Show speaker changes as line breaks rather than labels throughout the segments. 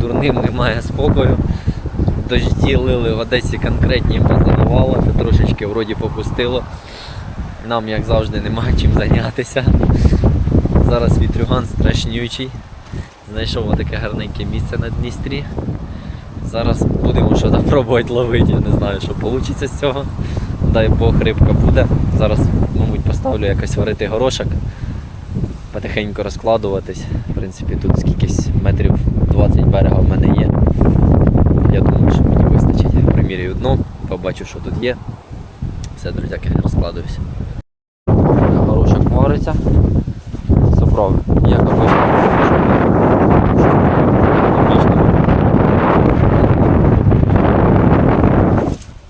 дурним немає спокою. Дожді лили в Одесі конкретні позаливало, це трошечки вроді попустило. Нам, як завжди, немає чим зайнятися. Зараз вітрюган страшнючий. Знайшов таке гарненьке місце на Дністрі. Зараз будемо щось пробувати ловити. Я не знаю, що вийде з цього. Дай Бог, рибка буде. Зараз, мабуть, поставлю якось варити горошок, потихеньку розкладуватись. В принципі, тут скількись метрів 20 берега в мене є. Я думаю, що мені вистачить. Примірюю дно, побачу, що тут є. Все, друзяки, розкладуюся. Горошок вариться. Собрав, як обично.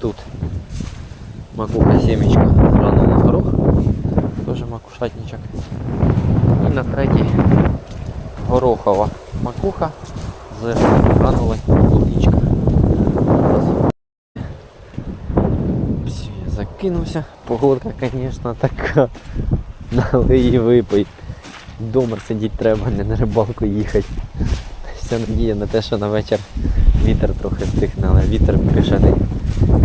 Тут макуха семечка рано на горох. Тоже макушатничок. І на третій макуха з гранули клубничка. Все, я закинувся. Погодка, звісно, така. Налий і випий. Дома сидіти треба, не на рибалку їхати. Вся надія на те, що на вечір вітер трохи стихне, але вітер бешений.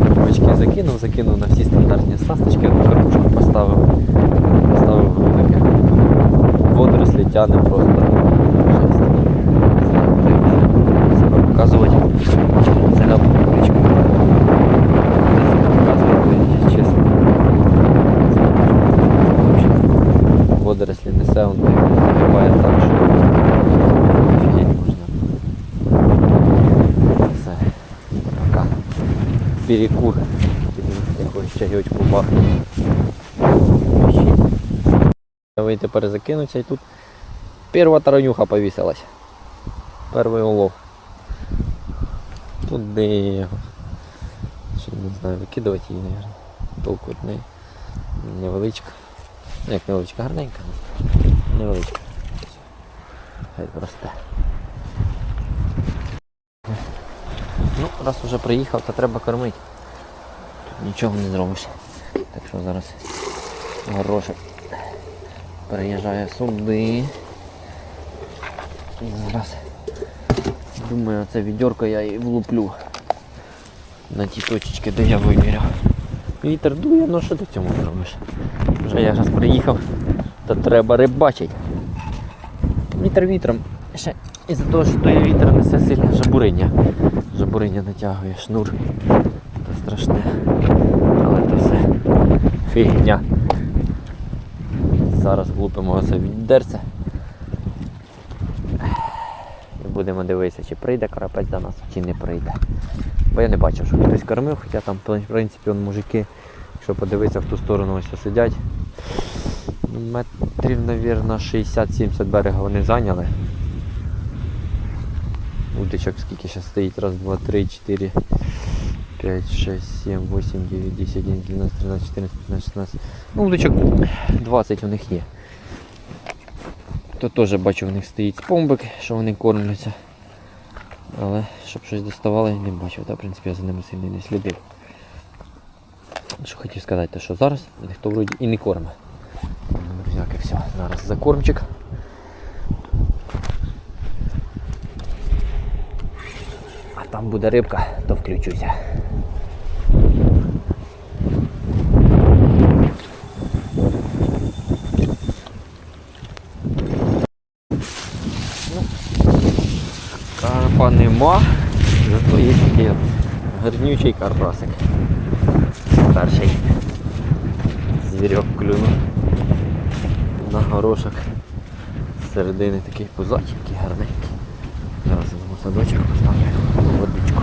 Рибачки закинув, закинув на всі стандартні стасточки, одну кормушку поставив, поставив грудики. Водорослі тяне просто. Жесть. Не знаю, як себе показувати. Це ляпна кричка. Показувати, чесно. Не знаю, що це взагалі. Водорослі несе, он забиває так, що офігеть можна. Все. Пока. Перекур. Якогось чайочку бахнув. Вийти перезакинуться і тут перша таранюха повісилась. Перший улов. Туди його. Ще не знаю, викидувати її, мабуть. Толку від. Невеличка. Ну, Як невеличка, гарненька. Невеличка. Хай росте. Ну, раз вже приїхав, то треба кормити. Тут нічого не зробиш. Так що зараз горошок переїжджає сюди. Зараз думаю, це відьорко я і влуплю на ті точечки, де я виміряв. Вітер дує, ну що ти цьому зробиш? Вже я зараз приїхав, то треба рибачити. Вітер вітром. Ще із-за того, що той вітер несе сильне жабуриння. Жабуриння натягує шнур. Це страшне. Але це все фігня. Зараз влупимо оце віддерце. І будемо дивитися, чи прийде карапець до нас, чи не прийде. Бо я не бачив, що хтось кормив, хоча там, в принципі, он, мужики, якщо подивитися в ту сторону, ось сидять. Метрів, мабуть, 60-70 берега вони зайняли. Удочок скільки зараз стоїть? Раз, два, три, чотири, 5, 6, 7, 8, 9, 10, 11, 12, 13, 14, 15, 16. Ну, удочок 20 у них є. То теж бачу, у них стоїть спомбик, що вони кормляться. Але щоб щось доставали, не бачив. Та, в принципі, я за ними сильно не слідив. Що хотів сказати, то що зараз ніхто вроді і не кормить. Друзяки, все, зараз закормчик. А там буде рибка, то включуся. Ну, Карпа нема, зато є такий гарнючий карпасик. Перший звірьок клюнув на горошок. З середини такий пузатенький, гарненький. Зараз йому садочок поставлю водичку.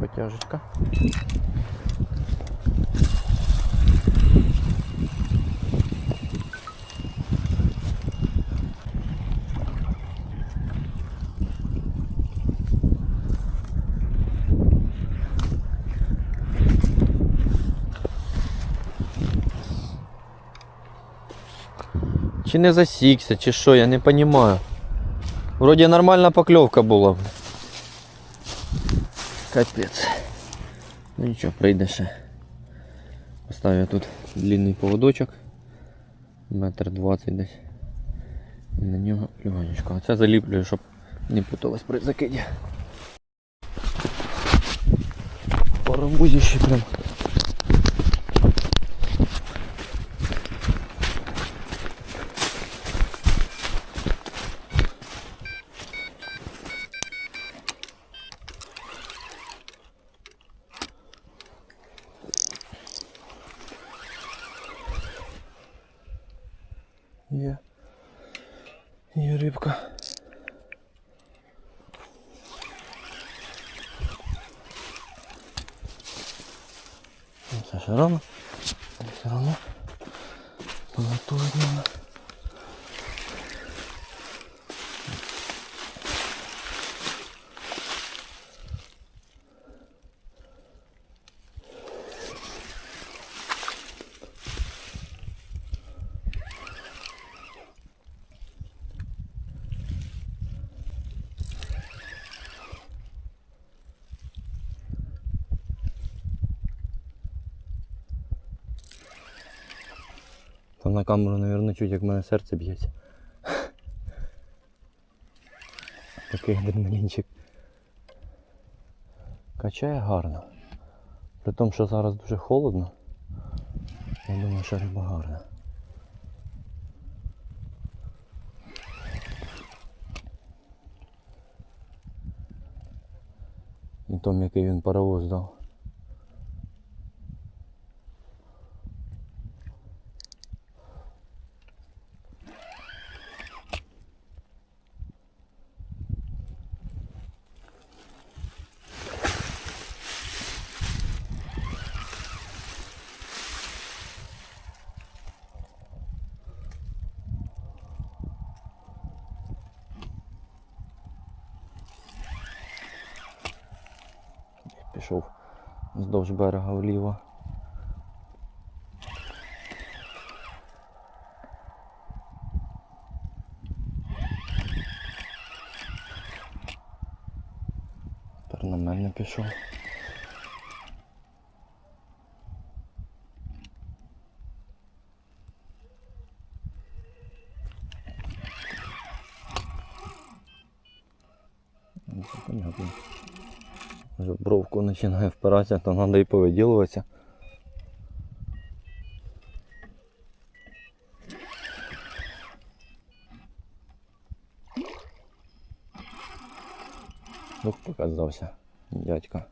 Потяжечка. Чи не засікся, чи що, я не розумію. Вроді нормальна покльовка була. Капець. Ну нічого, прийде ще. Поставлю тут длинний поводочок. Метр двадцять десь. І на нього клюванечко. Оце заліплюю, щоб не путалось при закиді. Парамбузище прям. Є. Є рибка. Ще рано. Все равно. Там на камеру, мабуть, чуть, як в мене серце б'ється. Такий адреналінчик. Качає гарно. При тому, що зараз дуже холодно. Я думаю, що риба гарна. І том, який він паровоз дав. Пішов вздовж берега вліво. Тепер на мене пішов. Ну, це понятно. Вже бровку починає впиратися, то треба і повиділуватися. Ух, показався дядька.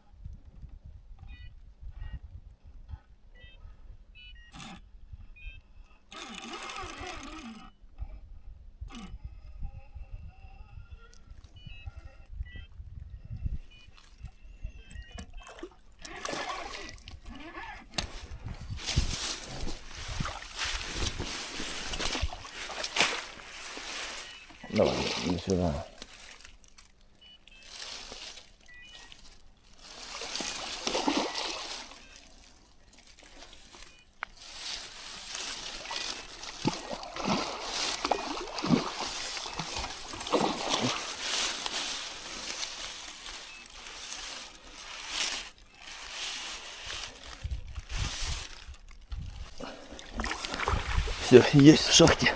Все, есть в шахте.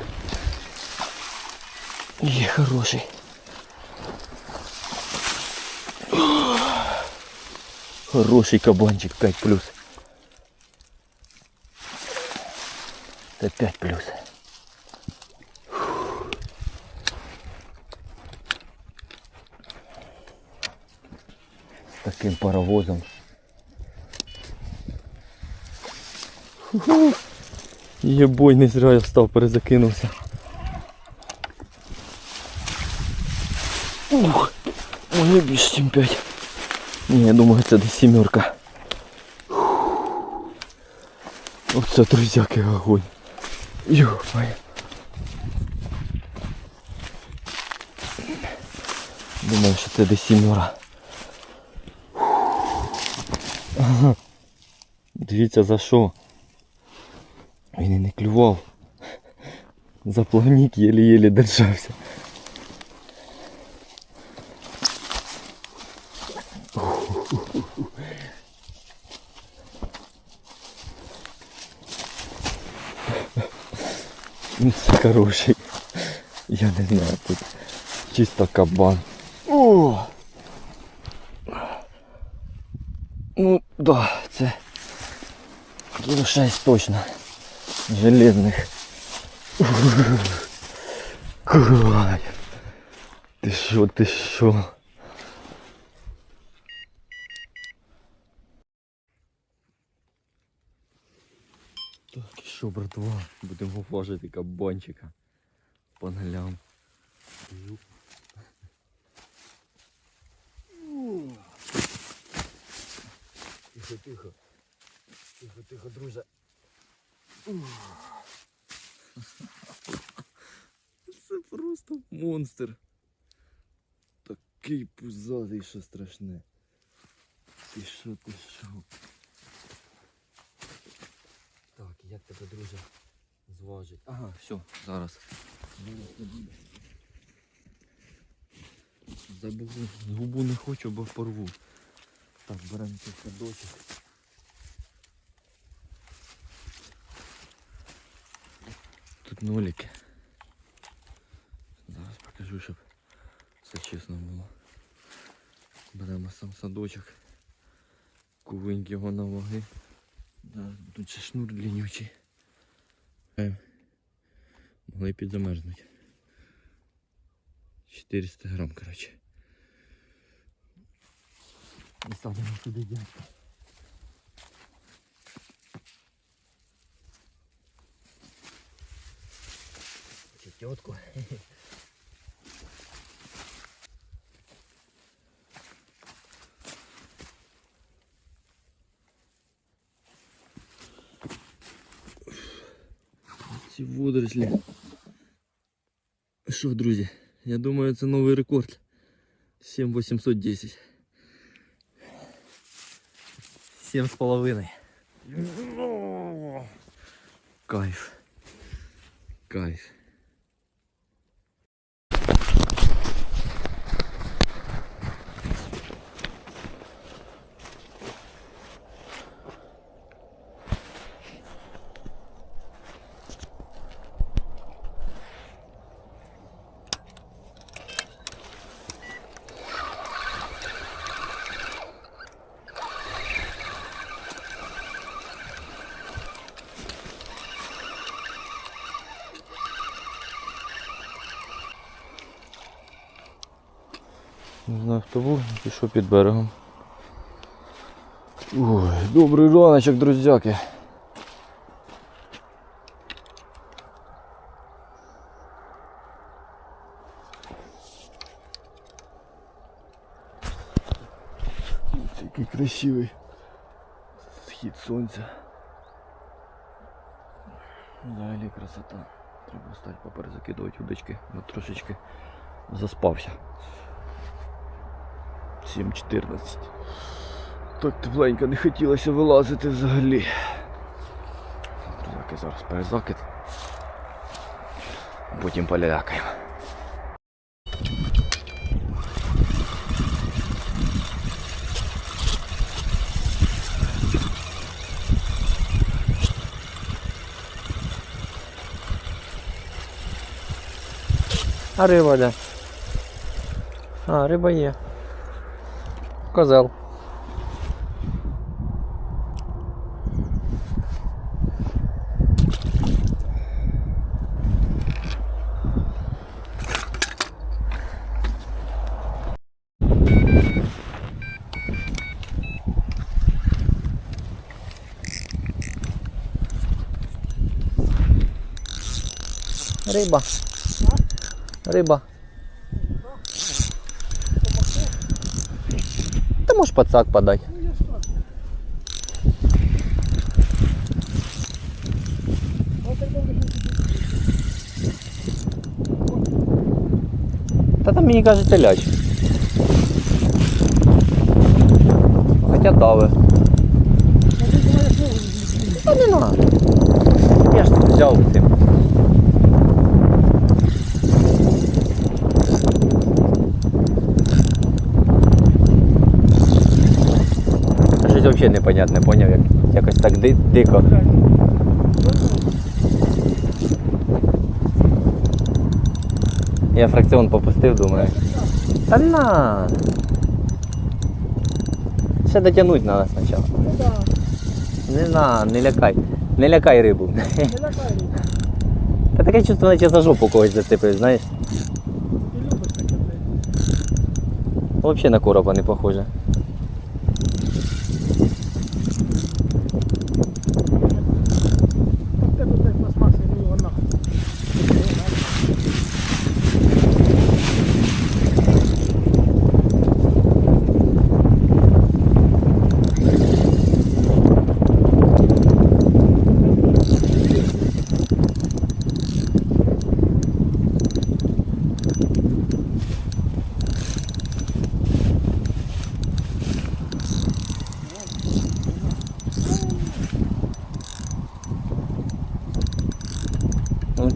Є хороший. Хороший кабанчик 5 плюс. Це 5 плюс. З таким паровозом. Єбой, не зря я встав, перезакинувся. Ух, ой, більше, ніж 5. Ні, я думаю, це десь сімерка. Оце, друзяки, огонь. Йо-моє. Думаю, що це десь сімера. Дивіться за що. Він і не клював. За плавник єлі-єлі держався. Ну, Це хороший. Я не знаю, тут чисто кабан. О! Ну, да, це кіло 6 точно. Железних. Кай. Ти що, ти що? Так, що, братва, будемо важити кабанчика. По нолям. Тихо, тихо. Тихо, тихо, друже. Це просто монстр. Такий пузатий, що страшне. Ти що, ти що? Так, як тебе, друже, зважить? Ага, все, зараз. Забув, губу не хочу, бо порву. Так, беремо цей садочок. Нолики. Зараз покажу, щоб все чесно було. Беремо сам садочок. Кувинь його на ваги. Тут ще шнур длиннючий. Е, Могли підзамерзнути. 400 грам, короче. І садимо туди дядька. тетку. Ці водорослі. Що, друзі, я думаю, це новий рекорд. 7810. 7 з половиною. Кайф. Кайф. Не знаю хто був, пішов під берегом. Ой, добрий раночок, друзяки. Який красивий схід сонця. Взагалі красота. Треба стати поперезакидувати удочки, бо трошечки заспався. 7.14. Так тепленько не хотілося вилазити взагалі. Друзяки, зараз перезакид. Потім полялякаємо. А риба де? А, риба є. Козел. Риба. Риба. Можешь подсак подать. Та там мені кажеться ляч. Хоча дави. Та не надо. Я ж взяв цим. Взагалі непонятне, поняв, як якось так ди- дико. Я фракціон попустив, думаю. Та на. Ще дотягнути треба спочатку.
Ну да,
Не на, не лякай. Не лякай рибу.
не лякай.
Та таке чувство, наче за жопу когось зацепив, знаєш.
Ти любиш таке.
Взагалі на короба не похоже.
Та в тебе так пластмаси, ну його нахуй.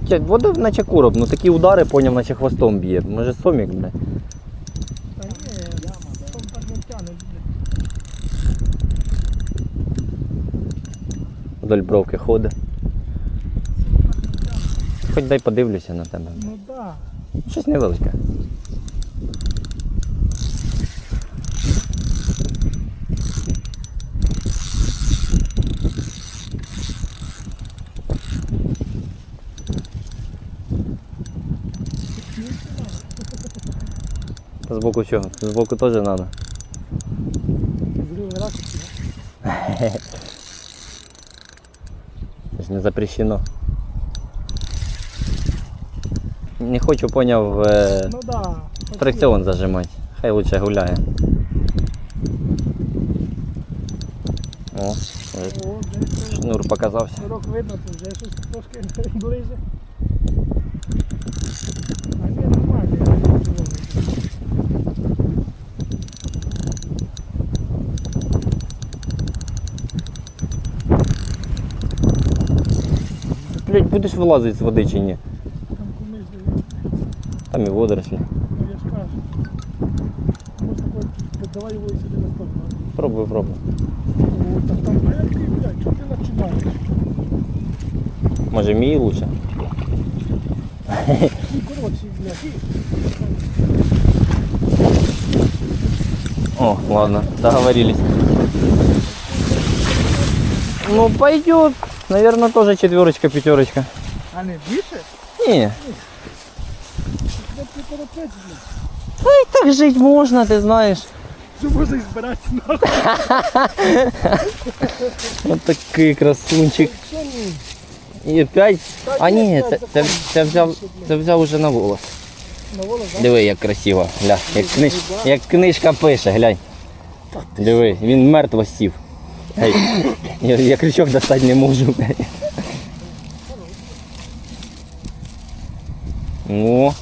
Тя- вода наче короб, ну такі удари поняв, наче хвостом б'є. Може сомік,
так блядь.
Вдоль бровки ходить. Хоч дай подивлюся на тебе.
Ну да.
Щось невелике. Теж треба.
Зрив ракушки, да?
Це ж не запрещено. Не хочу, поняв, е,
Ну да.
фрикціон зажимати. Хай лучше гуляє. О,
О, вже
шнур показався.
Шнурок видно, то вже щось трошки ближе. А ні, нормально, я не червоний.
Блять, будеш вилазити з води чи ні?
Там кумиш дивиться.
Там і водорослі.
Ну я ж кажу. Може такой, давай його сюди на сторону.
Пробуй, пробуй.
О, так там, ти, блядь, чого ти починаєш?
Може мій лучше?
Ну, коротше, блядь, і
О, ладно, договорились. Ну пойдет. Наверное, тоже четверочка, пятерочка.
А не більше? Ти
ну и так жить можно, ты знаешь.
Що можна і збиратися нахуй?
Вот такий красунчик. І опять. А ні, це, це, це, взяв, це взяв уже на волос. Диви, як красиво. Гля, як, книж, як книжка пише, глянь. Диви, він мертво сів. Ей, я, я крючок достати не можу. блядь. О,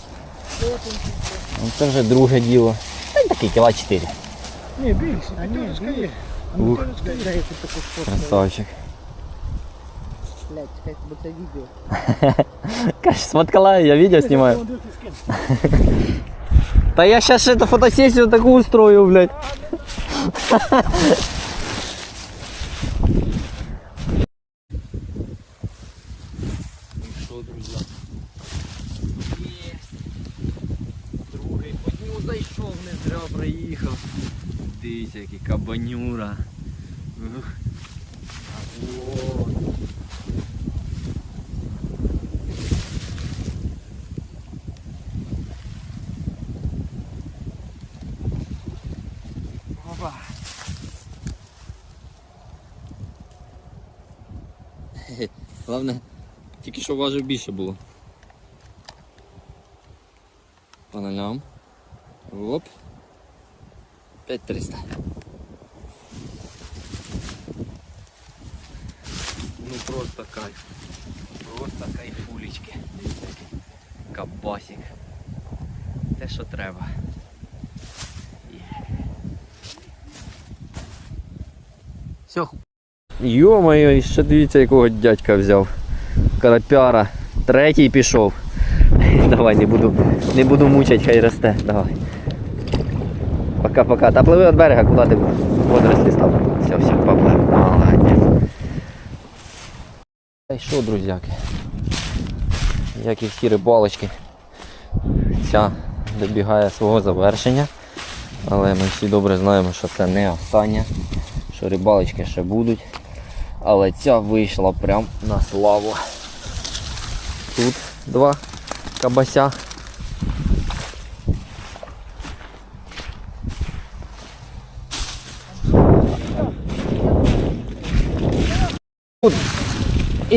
ну це вже друге діло. Та й такий кіла 4.
Ні, більше. А ні, більше. А ну
Ух.
тірочка є. Дай таку спорту.
Красавчик.
Блядь, чекай, бо це відео.
Каш, сфоткала, я відео знімаю. Та я сейчас ще эту фотосессию такую устрою, блядь. Що, друзі? Єсть. Другий по дню зайшов, не зря приїхав. Дивіться, який кабанюра. Опа. Тільки що важив більше було. По. Оп. 5300. Ну просто кайф. Просто кайфулечки. Кабасик. Те, що треба. Все. Йо-моє, ще дивіться, якого дядька взяв. Карапяра. Третій пішов. Давай, не буду, не буду мучать, хай росте. Давай. Пока-пока. Та пливи від берега, куди ти водорослі став. Все, все, поплив. Молодець. Та що, друзяки? Як і всі рибалочки. Ця добігає свого завершення. Але ми всі добре знаємо, що це не остання, що рибалочки ще будуть. Але ця вийшла прям на славу. Тут два кабася.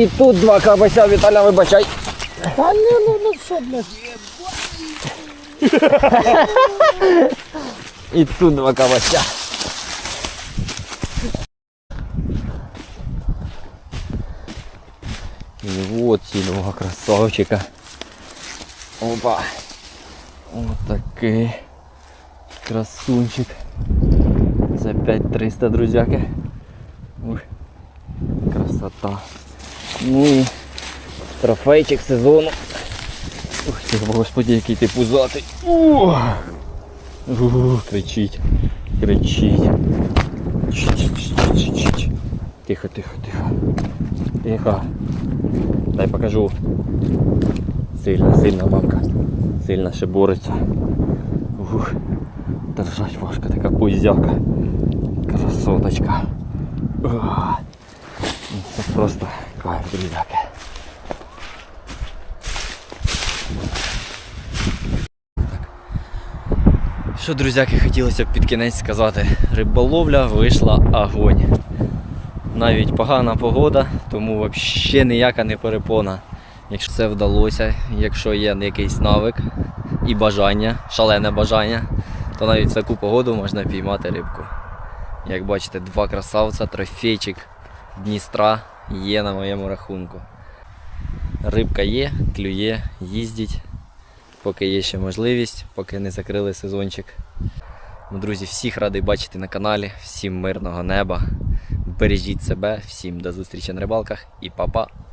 І тут два кабася, Віталя, вибачай.
Та не, ну, ну що, блядь.
І тут два кабася. І от ці два красавчика. Опа. Отакий красунчик. Це 5300, друзяки. Ух, красота. Ну і трофейчик сезону. Ух ти, господи, який ти пузатий. Ух. Ух, кричить, кричить. Тихо, тихо, тихо. Тихо. Дай покажу. Сильно, сильно, мамка. Сильно ще бореться. Ух. Держать важко, така пузяка. Красоточка. Це просто кайф, друзяки. Що, друзяки, хотілося б під кінець сказати. Риболовля вийшла огонь. Навіть погана погода, тому взагалі ніяка не перепона. Якщо це вдалося, якщо є якийсь навик і бажання, шалене бажання, то навіть в таку погоду можна піймати рибку. Як бачите, два красавця, трофейчик Дністра є на моєму рахунку. Рибка є, клює, їздить поки є ще можливість, поки не закрили сезончик. Друзі, всіх радий бачити на каналі, всім мирного неба. Бережіть себе, всім до зустрічі на рибалках і па-па!